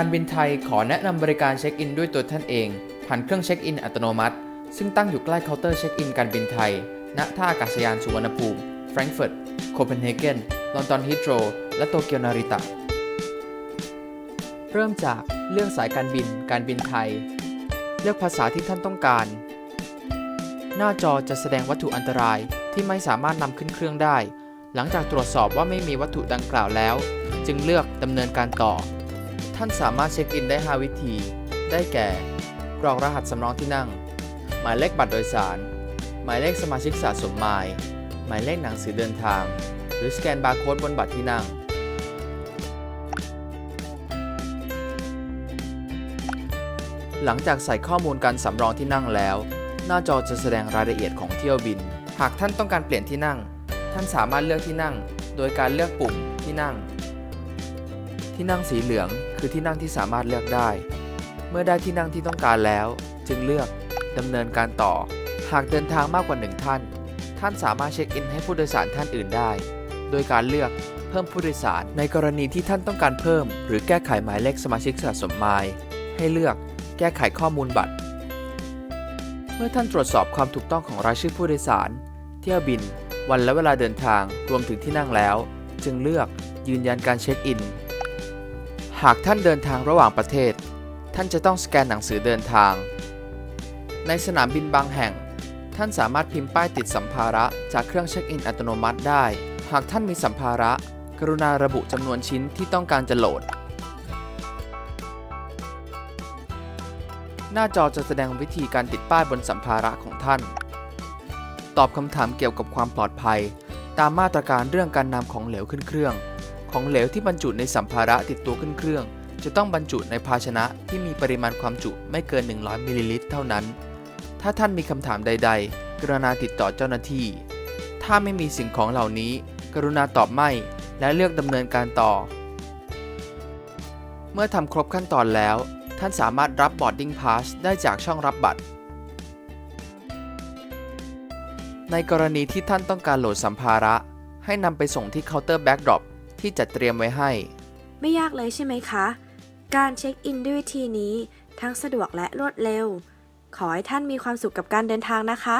การบินไทยขอแนะนำบริการเช็คอินด้วยตัวท่านเอง ผ่านเครื่องเช็คอินอัตโนมัติ ซึ่งตั้งอยู่ใกล้เคาน์เตอร์เช็คอินการบินไทย ณ ท่าอากาศยานสุวรรณภูมิ แฟรงก์เฟิร์ต โคเปนเฮเกน ลอนดอนฮิตโรและโตเกียวนาริตะ เริ่มจากเลือกสายการบินการบินไทย เลือกภาษาที่ท่านต้องการ หน้าจอจะแสดงวัตถุอันตรายที่ไม่สามารถนำขึ้นเครื่องได้ หลังจากตรวจสอบว่าไม่มีวัตถุดังกล่าวแล้ว จึงเลือกดำเนินการต่อ ท่านสามารถเช็คอินได้ 5 วิธี ได้แก่ กรอกรหัสสำรองที่นั่ง หมายเลขบัตรโดยสาร หมายเลขสมาชิกสะสมไมล์หมายเลขหนังสือเดินทาง หรือสแกนบาร์โค้ดบนบัตรที่นั่ง หลังจากใส่ข้อมูลการสำรองที่นั่งแล้ว หน้าจอจะแสดงรายละเอียดของเที่ยวบิน หากท่านต้องการเปลี่ยนที่นั่ง ท่านสามารถเลือกที่นั่ง โดยการเลือกปุ่มที่นั่ง ที่นั่งสีเหลือง คือที่นั่งที่สามารถเลือกได้ เมื่อได้ที่นั่งที่ต้องการแล้ว จึงเลือกดำเนินการต่อ หากเดินทางมากกว่าหนึ่งท่าน ท่านสามารถเช็คอินให้ผู้โดยสารท่านอื่นได้ โดยการเลือกเพิ่มผู้โดยสารในกรณีที่ท่านต้องการเพิ่ม หรือแก้ไขหมายเลขสมาชิกสะสมไมล์ให้เลือกแก้ไขข้อมูลบัตร เมื่อท่านตรวจสอบความถูกต้องของรายชื่อผู้โดยสาร เที่ยวบิน วันและเวลาเดินทางรวมถึงที่นั่งแล้ว จึงเลือกยืนยันการเช็คอิน หากท่านเดินทางระหว่างประเทศ ท่านจะต้องสแกนหนังสือเดินทาง ในสนามบินบางแห่ง ท่านสามารถพิมพ์ป้ายติดสัมภาระจากเครื่องเช็คอินอัตโนมัติได้ หากท่านมีสัมภาระ กรุณาระบุจำนวนชิ้นที่ต้องการจะโหลด หน้าจอจะแสดงวิธีการติดป้ายบนสัมภาระของท่าน ตอบคำถามเกี่ยวกับความปลอดภัย ตามมาตรการเรื่องการนำของเหลวขึ้นเครื่อง ของเหลวที่บรรจุในสัมภาระติดตัวขึ้นเครื่อง จะต้องบรรจุในภาชนะที่มีปริมาณความจุไม่เกิน 100มิลลิลิตรเท่านั้น ถ้าท่านมีคำถามใด ๆ กรุณาติดต่อเจ้าหน้าที่ ถ้าไม่มีสิ่งของเหล่านี้ กรุณาตอบไม่ และเลือกดำเนินการต่อ เมื่อทำครบขั้นตอนแล้ว ท่านสามารถรับ boarding pass ได้จากช่องรับบัตรในกรณีที่ท่านต้องการโหลดสัมภาระ ให้นำไปส่งที่เคาน์เตอร์แบ็กดรอป ที่จัดเตรียมไว้ให้ ไม่ยากเลยใช่ไหมคะ การเช็คอินด้วยวิธีนี้ทั้งสะดวกและรวดเร็ว ขอให้ท่านมีความสุขกับการเดินทางนะคะ